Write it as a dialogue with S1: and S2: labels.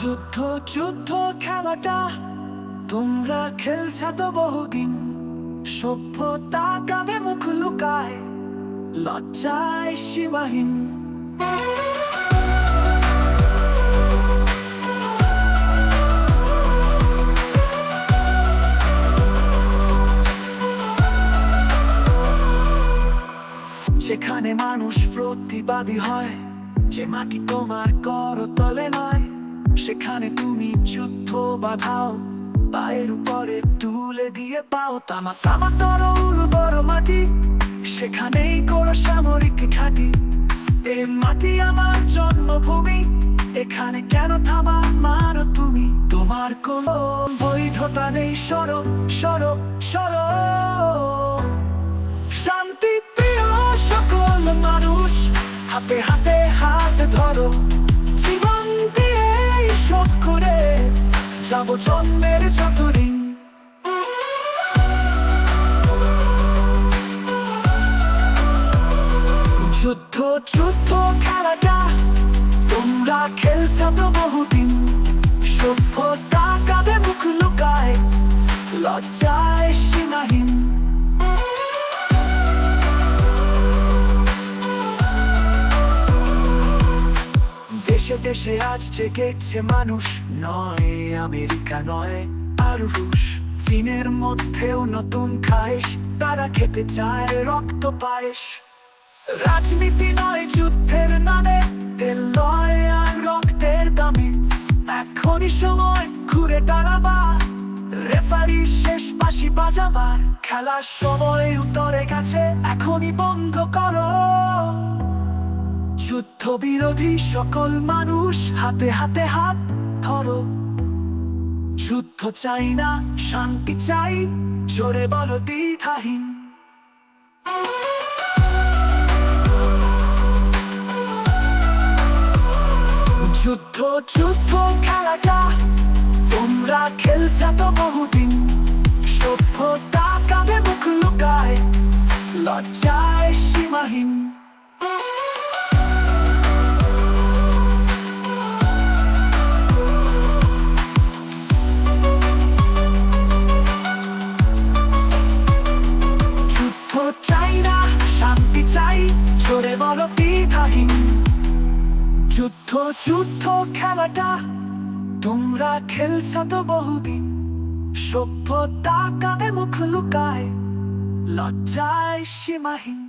S1: যুদ্ধ যুদ্ধ খেলাটা তোমরা খেলছ তো বহুদিন। সভ্যতা কাঁধে মুখ লুকায়, লজ্জায় সীমাহীন। যেখানে মানুষ প্রতিবাদী হয়, যে মাটি তোমার করতলে নয়। সেখানে তুমি যুদ্ধ বাধাও, পায়ের উপরে তুলে দিয়ে পাও তামা। তামা তর উর্বর মাটি, সেখানেই করো সামরিক ঘাটি। এ মাটি আমার জন্মভূমি, এখানে কেন থামা মারো তুমি? তোমার কোনো বৈধতা নেই, সরো সরো সরো। শান্তি প্রিয় সকল মানুষ, হাতে হাতে হাত ধরো। জীবন শোধ করে যাব জন্মের যতদিন যুদ্ধ যুদ্ধ খেলাটা তোমরা খেলছ তো বহুদিন। সভ্যতা কাঁধে মুখ লুকায় লজ্জায় দেশে আজ জেগেছে মানুষ, নয়, আমেরিকা নয়, আর রুশ। চীনের মধ্যেও নতুন খাইশ, তারা খেতে চায় রক্ত পায়েস রাজনীতি নয় যুদ্ধের নামে, তেল লয় আর রক্তের দামে। এখনই সময় ঘুরে দাঁড়াবা, রেফারি শেষ বাসি বাজাবার। খেলার সময় উত্তরে গেছে, এখনই বন্ধ করো। যুদ্ধ বিরোধী সকল মানুষ হাতে হাতে হাত ধরো। যুদ্ধ চাই না, শান্তি চাই, জোরে বলো দ্বিধাহীন। যুদ্ধ যুদ্ধ খেলাটা তোমরা খেলছ তো বহুদিন। সভ্যতা যুদ্ধ যুদ্ধ খেলাটা তোমরা খেলছ তো বহুদিন। সভ্যতা কাঁধে মুখ লুকায় লজ্জায় সীমাহীন।